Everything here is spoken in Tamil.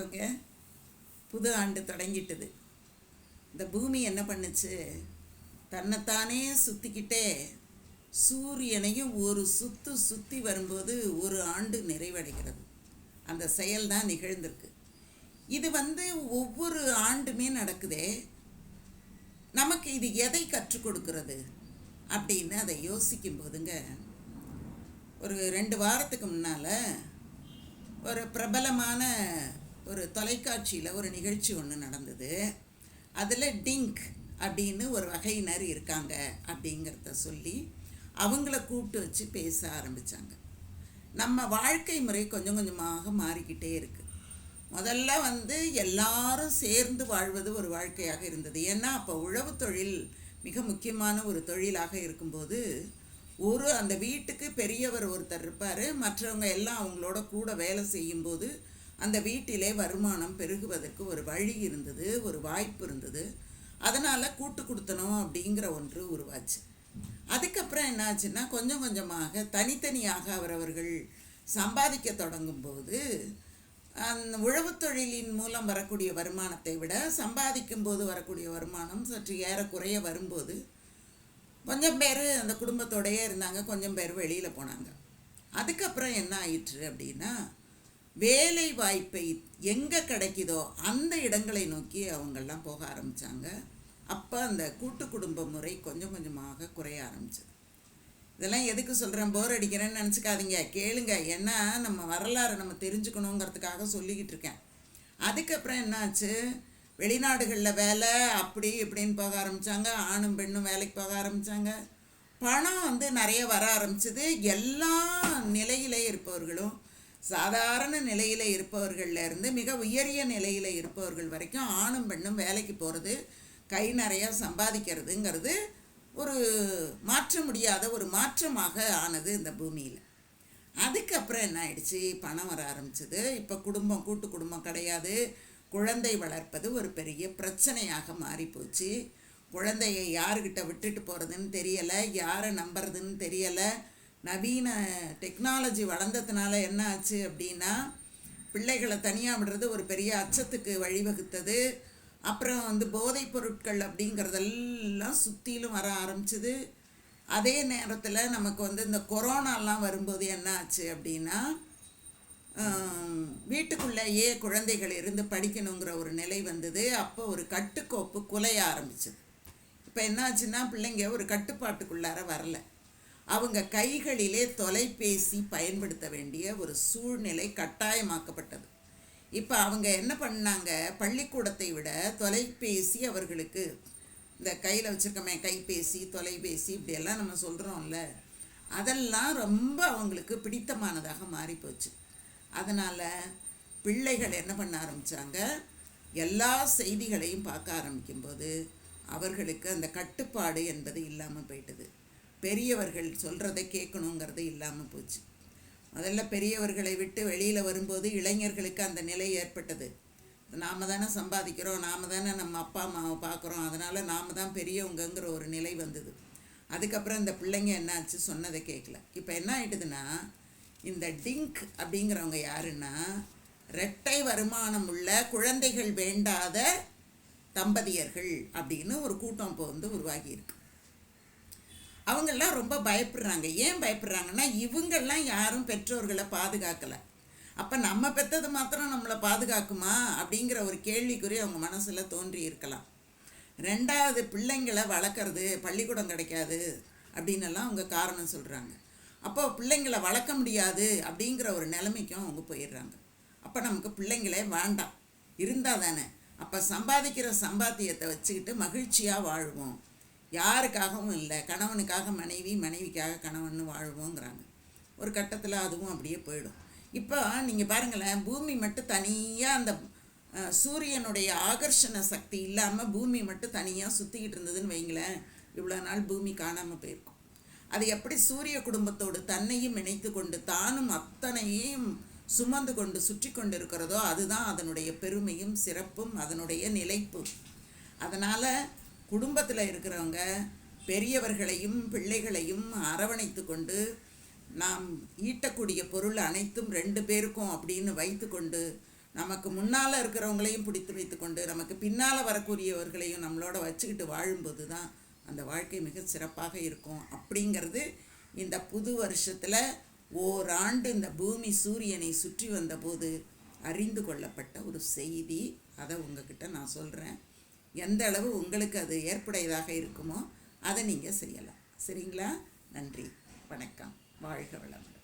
வணக்கங்க புது ஆண்டு தொடங்கிட்டது. இந்த பூமி என்ன பண்ணுச்சு? தன்னைத்தானே சுற்றிக்கிட்டே சூரியனையும் ஒரு சுத்து சுற்றி வரும்போது ஒரு ஆண்டு நிறைவடைகிறது. அந்த செயல் தான் நிகழ்ந்திருக்கு. இது வந்து ஒவ்வொரு ஆண்டுமே நடக்குதே. நமக்கு இது எதை கற்றுக் கொடுக்கிறது அப்படின்னு அதை யோசிக்கும் போதுங்க. ஒரு ரெண்டு வாரத்துக்கு முன்னால் ஒரு பிரபலமான ஒரு தொலைக்காட்சியில் ஒரு நிகழ்ச்சி ஒன்று நடந்தது. அதில் டிங்க் அப்படின்னு ஒரு வகையினர் இருக்காங்க அப்படிங்கிறத சொல்லி அவங்கள கூப்பிட்டு வச்சு பேச ஆரம்பித்தாங்க நம்ம வாழ்க்கை முறை கொஞ்சம் கொஞ்சமாக மாறிக்கிட்டே இருக்குது முதல்ல வந்து எல்லாரும் சேர்ந்து வாழ்வது ஒரு வாழ்க்கையாக இருந்தது. ஏன்னா அப்போ உழவு தொழில் மிக முக்கியமான ஒரு தொழிலாக இருக்கும்போது ஒரு அந்த வீட்டுக்கு பெரியவர் ஒருத்தர் இருப்பார். மற்றவங்க எல்லாம் அவங்களோட கூட வேலை செய்யும்போது அந்த வீட்டிலே வருமானம் பெருகுவதற்கு ஒரு வழி இருந்தது ஒரு வாய்ப்பு இருந்தது. அதனால் கூட்டு கொடுத்தணும் அப்படிங்கிற ஒன்று உருவாச்சு. அதுக்கப்புறம் என்னாச்சுன்னா கொஞ்சம் கொஞ்சமாக தனித்தனியாக அவரவர்கள் சம்பாதிக்க தொடங்கும்போது அந்த உழவு தொழிலின் மூலம் வரக்கூடிய வருமானத்தை விட சம்பாதிக்கும் போது வரக்கூடிய வருமானம் சற்று ஏறக்குறைய வரும்போது கொஞ்சம் பேர் அந்த குடும்பத்தோடையே இருந்தாங்க கொஞ்சம் பேர் வெளியில் போனாங்க. அதுக்கப்புறம் என்ன ஆயிற்று அப்படின்னா வேலை வாய்ப்பை எங்கே கிடைக்குதோ அந்த இடங்களை நோக்கி அவங்கெல்லாம் போக ஆரம்பித்தாங்க அப்போ அந்த கூட்டு குடும்ப முறை கொஞ்சம் கொஞ்சமாக குறைய ஆரம்பிச்சது. இதெல்லாம் எதுக்கு சொல்கிறேன் போர் அடிக்கிறேன்னு நினச்சிக்காதீங்க. கேளுங்க. ஏன்னா நம்ம வரலாறு நம்ம தெரிஞ்சுக்கணுங்கிறதுக்காக சொல்லிக்கிட்டு இருக்கேன். அதுக்கப்புறம் என்னாச்சு? வெளிநாடுகளில் வேலை அப்படி இப்படின்னு போக ஆரம்பித்தாங்க ஆணும் பெண்ணும் வேலைக்கு போக ஆரம்பித்தாங்க பணம் வந்து நிறைய வர ஆரம்பிச்சது. எல்லா நிலையிலே இருப்பவர்களும் சாதாரண நிலையில் இருப்பவர்கள்லேருந்து மிக உயரிய நிலையில் இருப்பவர்கள் வரைக்கும் ஆணும் பெண்ணும் வேலைக்கு போகிறது கை நிறையா சம்பாதிக்கிறதுங்கிறது ஒரு மாற்ற முடியாத ஒரு மாற்றமாக ஆனது இந்த பூமியில். அதுக்கப்புறம் என்ன ஆயிடுச்சு? பணம் வர ஆரம்பிச்சது. இப்போ குடும்பம் கூட்டு குடும்பம் கிடையாது. குழந்தை வளர்ப்பது ஒரு பெரிய பிரச்சனையாக மாறிப்போச்சு. குழந்தையை யாருக்கிட்ட விட்டுட்டு போகிறதுன்னு தெரியலை யாரை நம்புறதுன்னு தெரியலை நவீன டெக்னாலஜி வளர்ந்ததுனால என்ன ஆச்சு அப்படின்னா பிள்ளைகளை தனியாக விடுறது ஒரு பெரிய அச்சத்துக்கு வழிவகுத்தது. அப்புறம் வந்து போதைப் பொருட்கள் அப்படிங்கிறதெல்லாம் சுற்றிலும் வர ஆரம்பிச்சுது. அதே நேரத்தில் நமக்கு வந்து இந்த கொரோனாலாம் வரும்போது என்ன ஆச்சு அப்படின்னா வீட்டுக்குள்ளேயே குழந்தைகள் இருந்து படிக்கணுங்கிற ஒரு நிலை வந்தது. அப்போ ஒரு கட்டுக்கோப்பு குலைய ஆரம்பிச்சது. இப்போ என்னாச்சுன்னா பிள்ளைங்க ஒரு கட்டுப்பாட்டுக்குள்ளார வரல. அவங்க கைகளிலே தொலைபேசி பயன்படுத்த வேண்டிய ஒரு சூழ்நிலை கட்டாயமாக்கப்பட்டது. இப்போ அவங்க என்ன பண்ணாங்க? பள்ளிக்கூடத்தை விட தொலைபேசி அவர்களுக்கு இந்த கையில் வச்சுருக்கோமே கைபேசி தொலைபேசி இப்படியெல்லாம் நம்ம சொல்கிறோம்ல அதெல்லாம் ரொம்ப அவங்களுக்கு பிடித்தமானதாக மாறிப்போச்சு. அதனால் பிள்ளைகள் என்ன பண்ண ஆரம்பித்தாங்க எல்லா செய்திகளையும் பார்க்க ஆரம்பிக்கும்போது அவர்களுக்கு அந்த கட்டுப்பாடு என்பது இல்லாமல் போயிட்டது. பெரியவர்கள் சொல்கிறத கேட்கணுங்கிறது இல்லாமல் போச்சு. முதல்ல பெரியவர்களை விட்டு வெளியில் வரும்போது இளைஞர்களுக்கு அந்த நிலை ஏற்பட்டது. நாம் தானே சம்பாதிக்கிறோம் நாம் தானே நம்ம அப்பா அம்மாவை பார்க்குறோம் அதனால் நாம் தான் பெரியவங்கங்கிற ஒரு நிலை வந்தது. அதுக்கப்புறம் இந்த பிள்ளைங்க என்னாச்சு சொன்னதை கேட்கல. இப்போ என்ன ஆகிடுதுன்னா இந்த டிங்க் அப்படிங்கிறவங்க யாருன்னா ரெட்டை வருமானம் உள்ள குழந்தைகள் வேண்டாத தம்பதியர்கள் அப்படின்னு ஒரு கூட்டம் இப்போ வந்து உருவாகியிருக்கு அவங்கெல்லாம் ரொம்ப பயப்படுறாங்க. ஏன் பயப்படுறாங்கன்னா இவங்கெல்லாம் யாரும் பெற்றோர்களை பாதுகாக்கலை. அப்போ நம்ம பெற்றது மாத்திரம் நம்மளை பாதுகாக்குமா? அப்படிங்கிற ஒரு கேள்விக்குறி அவங்க மனசில் தோன்றி இருக்கலாம். ரெண்டாவது பிள்ளைங்களை வளர்க்குறது பள்ளிக்கூடம் கிடைக்காது அப்படின்னெல்லாம் அவங்க காரணம் சொல்கிறாங்க அப்போ பிள்ளைங்களை வளர்க்க முடியாது அப்படிங்கிற ஒரு நிலைமைக்கும் அவங்க போயிடுறாங்க. அப்போ நமக்கு பிள்ளைங்களே வேண்டாம். இருந்தால் தானே. அப்போ சம்பாதிக்கிற சம்பாத்தியத்தை வச்சுக்கிட்டு மகிழ்ச்சியாக வாழ்வோம். யாருக்காகவும் இல்லை. கணவனுக்காக மனைவி மனைவிக்காக கணவன் வாழ்வோங்கிறாங்க. ஒரு கட்டத்தில் அதுவும் அப்படியே போயிடும். இப்போ நீங்கள் பாருங்களேன் பூமி மட்டும் தனியாக அந்த சூரியனுடைய ஆகர்ஷண சக்தி இல்லாமல் பூமி மட்டும் தனியாக சுற்றிக்கிட்டு இருந்ததுன்னு வைங்களேன் இவ்வளோ நாள் பூமி காணாமல் போயிருக்கும். அது எப்படி சூரிய குடும்பத்தோடு தன்னையும் இணைத்து கொண்டு தானும் அத்தனையும் சுமந்து கொண்டு சுற்றி கொண்டு இருக்கிறதோ அதுதான் அதனுடைய பெருமையும் சிறப்பும் அதனுடைய நிலைப்பும். அதனால் குடும்பத்தில் இருக்கிறவங்க பெரியவர்களையும் பிள்ளைகளையும் அரவணைத்து கொண்டு நாம் ஈட்டக்கூடிய பொருள் அனைத்தும் ரெண்டு பேருக்கும் அப்படின்னு வைத்துக்கொண்டு நமக்கு முன்னால் இருக்கிறவங்களையும் பிடித்து வைத்துக்கொண்டு நமக்கு பின்னால் வரக்கூடியவர்களையும் நம்மளோட வச்சுக்கிட்டு வாழும்போது தான் அந்த வாழ்க்கை மிக சிறப்பாக இருக்கும். அப்படிங்கிறது இந்த புது வருஷத்தில் ஓராண்டு இந்த பூமி சூரியனை சுற்றி வந்தபோது அறிந்து கொள்ளப்பட்ட ஒரு செய்தி. அதை உங்ககிட்ட நான் சொல்கிறேன் எந்த அளவு உங்களுக்கு அது ஏற்புடையதாக இருக்குமோ அதை நீங்கள் செய்யலாம். சரிங்களா? நன்றி. வணக்கம். வாழ்க வளமுடன்.